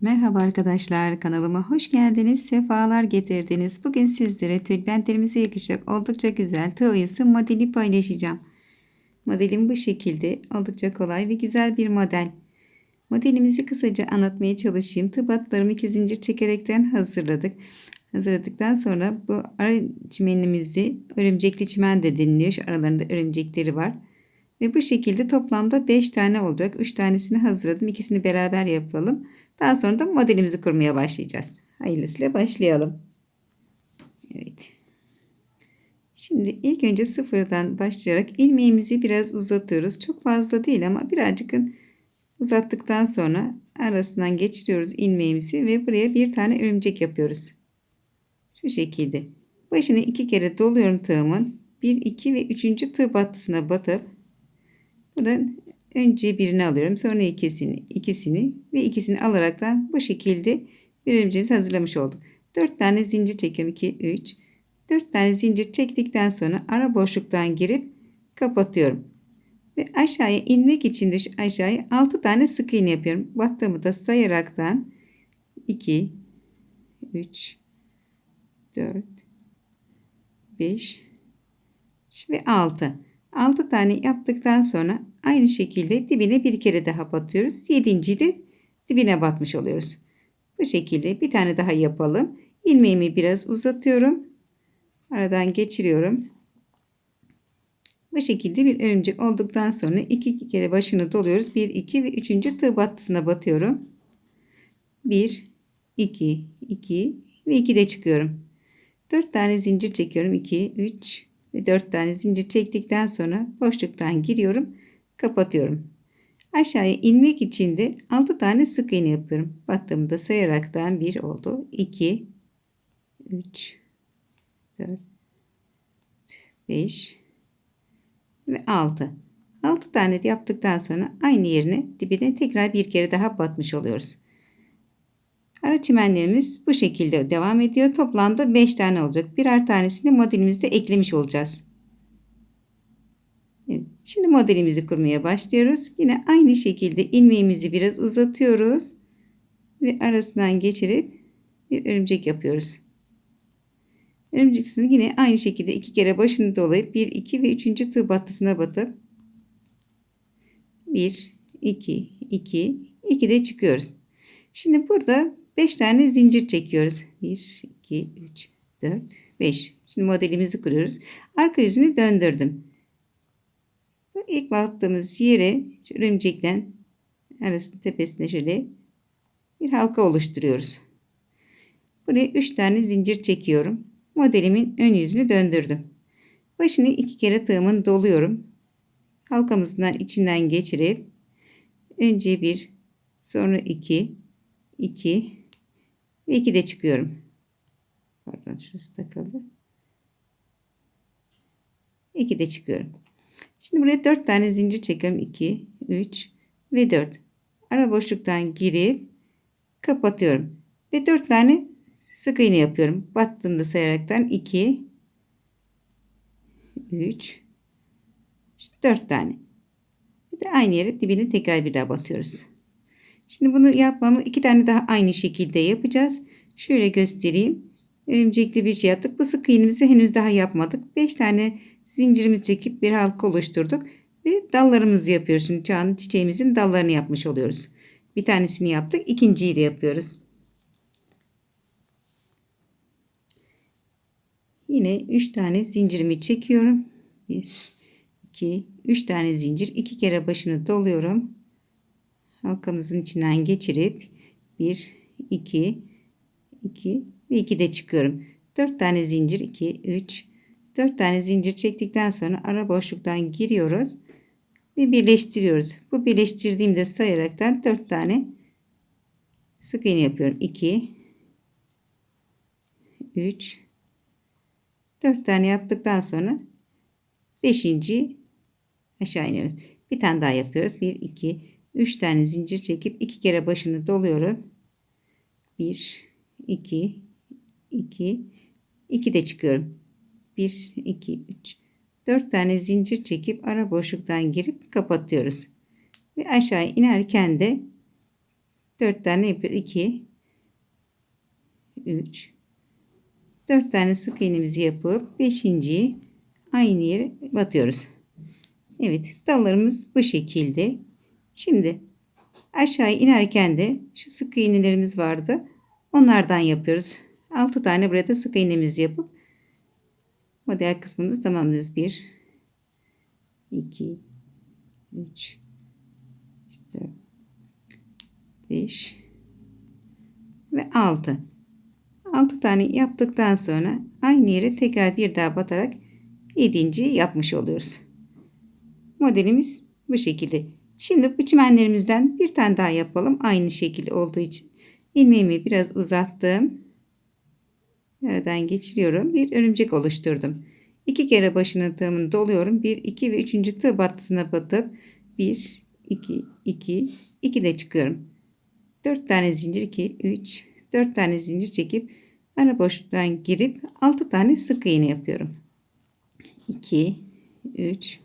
Merhaba arkadaşlar kanalıma hoş geldiniz sefalar getirdiniz. Bugün sizlere tülbentlerimize yakışacak oldukça güzel tığ oyası modeli paylaşacağım. Modelim bu şekilde oldukça kolay ve güzel bir model. Modelimizi kısaca anlatmaya çalışayım. Tığ batlarımı iki zincir çekerekten hazırladık. Hazırladıktan sonra bu ara çimenimizi örümcekli çimen de deniliyor. Şu aralarında örümcekleri var ve bu şekilde toplamda 5 tane olacak. 3 tanesini hazırladım. İkisini beraber yapalım. Daha sonra da modelimizi kurmaya başlayacağız. Hayırlısıyla başlayalım. Evet. Şimdi ilk önce sıfırdan başlayarak ilmeğimizi biraz uzatıyoruz. Çok fazla değil ama birazcık uzattıktan sonra arasından geçiriyoruz ilmeğimizi ve buraya bir tane örümcek yapıyoruz. Şu şekilde. Başını iki kere doluyorum tığımın. 1, 2 ve 3. tığ battısına batıp buradan Önce birini alıyorum. Sonra ikisini, ikisini ve ikisini alaraktan bu şekilde bir örümceğimizi hazırlamış olduk. 4 tane zincir çekiyorum. 2, 3. 4 tane zincir çektikten sonra ara boşluktan girip kapatıyorum. Ve aşağıya inmek için de aşağıya 6 tane sık iğne yapıyorum. Battığımı da sayaraktan 2, 3, 4, 5 ve 6. 6 tane yaptıktan sonra Aynı şekilde dibine bir kere daha batıyoruz. Yedinciyi de dibine batmış oluyoruz. Bu şekilde bir tane daha yapalım. İlmeğimi biraz uzatıyorum. Aradan geçiriyorum. Bu şekilde bir örümcek olduktan sonra iki kere başını doluyoruz. 1, 2 ve 3. tığ battısına batıyorum. 1, 2, 2 ve 2 de çıkıyorum. 4 tane zincir çekiyorum. 2, 3 ve 4 tane zincir çektikten sonra boşluktan giriyorum kapatıyorum. Aşağıya inmek için de 6 tane sık iğne yapıyorum. Battığımda sayaraktan 1 oldu. 2 3 4 5 ve 6. 6 tane de yaptıktan sonra aynı yerine dibine tekrar bir kere daha batmış oluyoruz. Ara çimenlerimiz bu şekilde devam ediyor. Toplamda 5 tane olacak. Birer tanesini modelimizde eklemiş olacağız. Şimdi modelimizi kurmaya başlıyoruz. Yine aynı şekilde ilmeğimizi biraz uzatıyoruz. Ve arasından geçirip bir örümcek yapıyoruz. Örümcek kısmını yine aynı şekilde iki kere başını dolayıp 1, 2 ve 3. tığ battısına batıp 1, 2, 2, 2 de çıkıyoruz. Şimdi burada 5 tane zincir çekiyoruz. 1, 2, 3, 4, 5. Şimdi modelimizi kuruyoruz. Arka yüzünü döndürdüm ilk battığımız yere şu örümcekten arasının tepesine şöyle bir halka oluşturuyoruz. Buraya 3 tane zincir çekiyorum. Modelimin ön yüzünü döndürdüm. Başını iki kere tığımın doluyorum. Halkamızdan içinden geçirip önce bir sonra iki iki ve iki de çıkıyorum. Pardon şurası takıldı. İki de çıkıyorum. Şimdi buraya 4 tane zincir çekiyorum. 2, 3 ve 4. Ara boşluktan girip kapatıyorum. Ve 4 tane sık iğne yapıyorum. Battığımda sayaraktan 2, 3, 4 tane. Bir de aynı yere dibini tekrar bir daha batıyoruz. Şimdi bunu yapmamı iki tane daha aynı şekilde yapacağız. Şöyle göstereyim. Örümcekli bir şey yaptık. Bu sık iğnemizi henüz daha yapmadık. 5 tane zincirimi çekip bir halka oluşturduk ve dallarımızı yapıyoruz. Şimdi çağın çiçeğimizin dallarını yapmış oluyoruz. Bir tanesini yaptık. ikinciyi de yapıyoruz. Yine 3 tane zincirimi çekiyorum. 1 2 3 tane zincir. 2 kere başını doluyorum. Halkamızın içinden geçirip 1 2 2 ve 2 de çıkıyorum. 4 tane zincir 2 3 4 tane zincir çektikten sonra ara boşluktan giriyoruz ve birleştiriyoruz. Bu birleştirdiğimde sayaraktan 4 tane sık iğne yapıyorum. 2 3 4 tane yaptıktan sonra 5. aşağı iniyoruz. Bir tane daha yapıyoruz. 1 2 3 tane zincir çekip 2 kere başını doluyorum. 1 2 2 2 de çıkıyorum. 1, 2, 3, 4 tane zincir çekip ara boşluktan girip kapatıyoruz. Ve aşağı inerken de 4 tane yapıyoruz. 2 3 4 tane sık iğnemizi yapıp 5. aynı yere batıyoruz. Evet dallarımız bu şekilde. Şimdi aşağı inerken de şu sık iğnelerimiz vardı. Onlardan yapıyoruz. 6 tane burada sık iğnemizi yapıp model kısmımızı tamamlıyoruz. 1 2 3 4 5 ve 6 6 tane yaptıktan sonra aynı yere tekrar bir daha batarak 7. yapmış oluyoruz. Modelimiz bu şekilde. Şimdi bu çimenlerimizden bir tane daha yapalım. Aynı şekilde olduğu için. ilmeğimi biraz uzattım. Aradan geçiriyorum. Bir örümcek oluşturdum. İki kere başını tığımını doluyorum. 1, 2 ve 3. tığ battısına batıp 1, 2, 2, 2 de çıkıyorum. 4 tane zincir 2, 3, 4 tane zincir çekip ara boşluktan girip 6 tane sık iğne yapıyorum. 2, 3,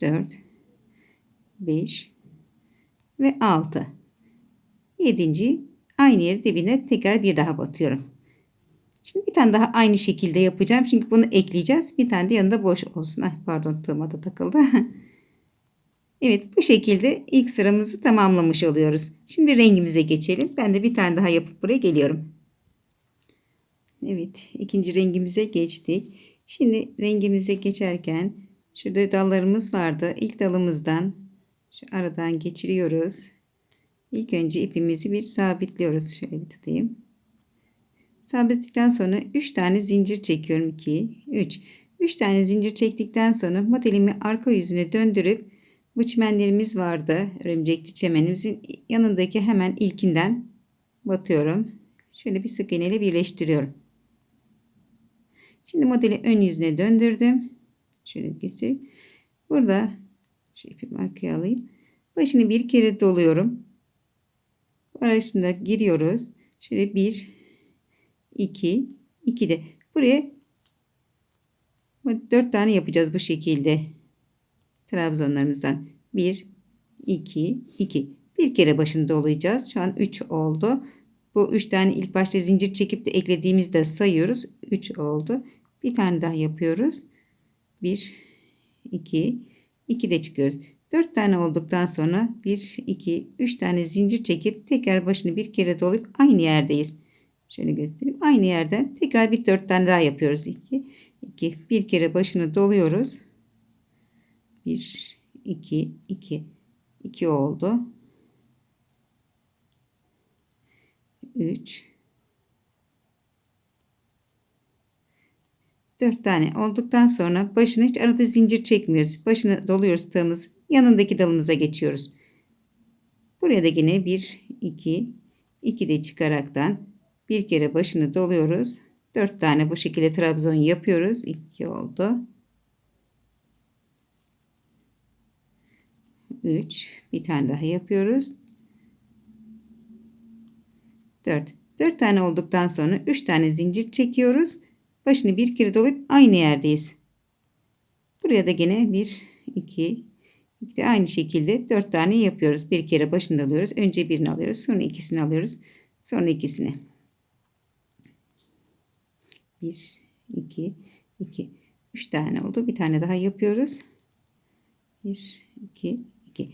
4, 5 ve 6. 7. aynı yeri dibine tekrar bir daha batıyorum. Şimdi bir tane daha aynı şekilde yapacağım. Çünkü bunu ekleyeceğiz. Bir tane de yanında boş olsun. Ay, pardon tığıma da takıldı. evet bu şekilde ilk sıramızı tamamlamış oluyoruz. Şimdi rengimize geçelim. Ben de bir tane daha yapıp buraya geliyorum. Evet ikinci rengimize geçtik. Şimdi rengimize geçerken şurada dallarımız vardı. İlk dalımızdan şu aradan geçiriyoruz. İlk önce ipimizi bir sabitliyoruz. Şöyle tutayım. Sabitledikten sonra 3 tane zincir çekiyorum. 2, 3. 3 tane zincir çektikten sonra modelimi arka yüzüne döndürüp bu çimenlerimiz vardı. Örümcekli çimenimizin yanındaki hemen ilkinden batıyorum. Şöyle bir sık iğneyle birleştiriyorum. Şimdi modeli ön yüzüne döndürdüm. Şöyle göstereyim. Burada şu ipimi arkaya alayım. Başını bir kere doluyorum. Arasında giriyoruz. Şöyle bir 2, 2 de. Buraya 4 tane yapacağız bu şekilde. Trabzanlarımızdan 1, 2, 2. Bir kere başını dolayacağız. Şu an 3 oldu. Bu 3 tane ilk başta zincir çekip de eklediğimizde sayıyoruz. 3 oldu. Bir tane daha yapıyoruz. 1, 2, 2 de çıkıyoruz. 4 tane olduktan sonra 1, 2, 3 tane zincir çekip tekrar başını bir kere dolayıp aynı yerdeyiz. Şöyle göstereyim. Aynı yerden tekrar bir dört tane daha yapıyoruz. 2 2 bir kere başını doluyoruz. 1 2 2 2 oldu. 3 4 tane olduktan sonra başını hiç arada zincir çekmiyoruz. Başını doluyoruz tığımız. Yanındaki dalımıza geçiyoruz. Buraya da yine 1 2 2 de çıkaraktan bir kere başını doluyoruz. 4 tane bu şekilde trabzon yapıyoruz. 2 oldu. 3 bir tane daha yapıyoruz. 4 4 tane olduktan sonra 3 tane zincir çekiyoruz. Başını bir kere dolayıp aynı yerdeyiz. Buraya da yine 1 2 İşte aynı şekilde 4 tane yapıyoruz. Bir kere başını alıyoruz. Önce birini alıyoruz. Sonra ikisini alıyoruz. Sonra ikisini. 1, 2, 2. 3 tane oldu. Bir tane daha yapıyoruz. 1, 2, 2.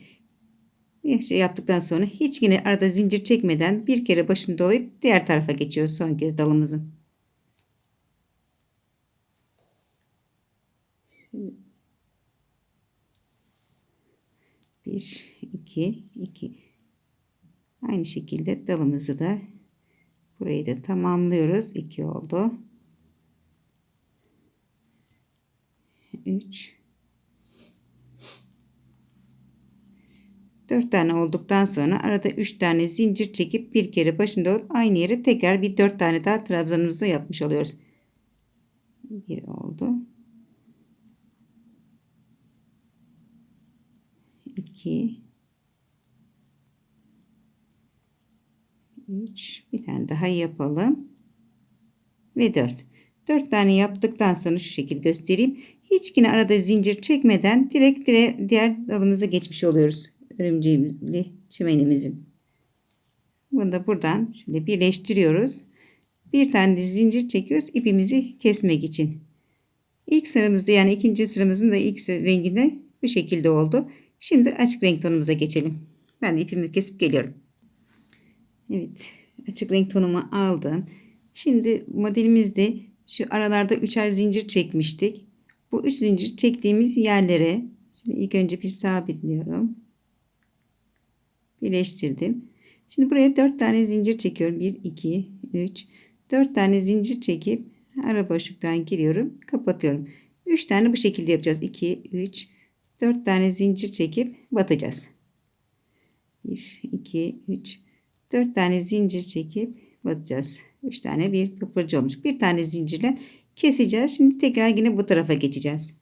Bir şey yaptıktan sonra hiç yine arada zincir çekmeden bir kere başını dolayıp diğer tarafa geçiyoruz son kez dalımızın. Bir, iki, iki. Aynı şekilde dalımızı da burayı da tamamlıyoruz. 2 oldu. 3 4 tane olduktan sonra arada 3 tane zincir çekip bir kere başında olup aynı yere tekrar bir 4 tane daha trabzanımızı yapmış oluyoruz. 1 oldu. 2 3 bir tane daha yapalım. Ve 4. 4 tane yaptıktan sonra şu şekilde göstereyim. Hiç yine arada zincir çekmeden direkt dire diğer dalımıza geçmiş oluyoruz. Örümceğimli çimenimizin. Bunu da buradan şöyle birleştiriyoruz. Bir tane zincir çekiyoruz ipimizi kesmek için. İlk sıramızda yani ikinci sıramızın da ilk renginde bu şekilde oldu. Şimdi açık renk tonumuza geçelim. Ben de ipimi kesip geliyorum. Evet açık renk tonumu aldım. Şimdi modelimizde şu aralarda üçer zincir çekmiştik. Bu üç zincir çektiğimiz yerlere şimdi ilk önce bir sabitliyorum. Birleştirdim. Şimdi buraya dört tane zincir çekiyorum. 1, 2, 3, 4 tane zincir çekip ara boşluktan giriyorum. Kapatıyorum. 3 tane bu şekilde yapacağız. 2, 3, 4 tane zincir çekip batacağız. 1, 2, 3, 4 tane zincir çekip batacağız. 3 tane bir kıpırcı olmuş. Bir tane zincirle keseceğiz. Şimdi tekrar yine bu tarafa geçeceğiz.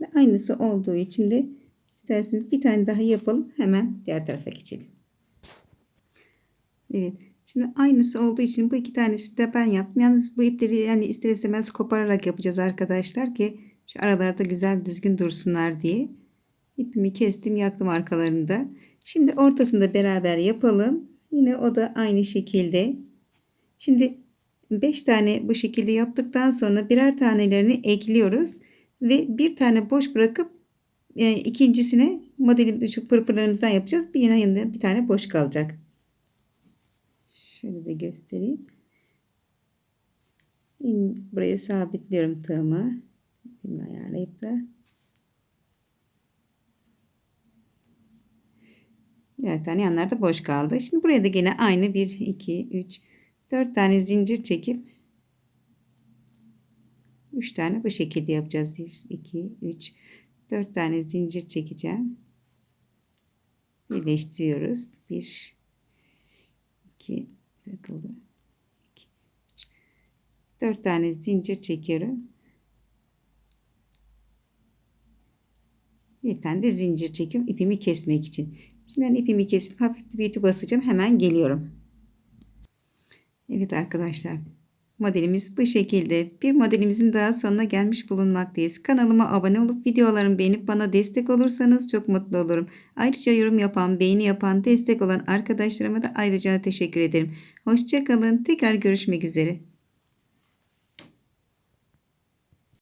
Ve aynısı olduğu için de isterseniz bir tane daha yapalım. Hemen diğer tarafa geçelim. Evet. Şimdi aynısı olduğu için bu iki tanesi de ben yaptım. Yalnız bu ipleri yani ister istemez kopararak yapacağız arkadaşlar ki şu aralarda güzel düzgün dursunlar diye. İpimi kestim yaktım arkalarında. Şimdi ortasında beraber yapalım. Yine o da aynı şekilde. Şimdi 5 tane bu şekilde yaptıktan sonra birer tanelerini ekliyoruz. Ve bir tane boş bırakıp e, ikincisine modelim pırpırlarımızdan yapacağız. Bir yanında bir tane boş kalacak. Şöyle de göstereyim. Buraya sabitliyorum tığımı. Şimdi ayarlayıp da Evet tane yanlarda boş kaldı. Şimdi buraya da yine aynı 1, 2, 3, 4 tane zincir çekip 3 tane bu şekilde yapacağız. 1, 2, 3, 4 tane zincir çekeceğim. Birleştiriyoruz. 1, 2, takıldı. 2, 3, 4 tane zincir çekiyorum. Bir tane de zincir çekiyorum ipimi kesmek için. Şimdi ben ipimi kesip hafif bir basacağım. Hemen geliyorum. Evet arkadaşlar. Modelimiz bu şekilde. Bir modelimizin daha sonuna gelmiş bulunmaktayız. Kanalıma abone olup videolarımı beğenip bana destek olursanız çok mutlu olurum. Ayrıca yorum yapan, beğeni yapan, destek olan arkadaşlarıma da ayrıca teşekkür ederim. Hoşçakalın. Tekrar görüşmek üzere.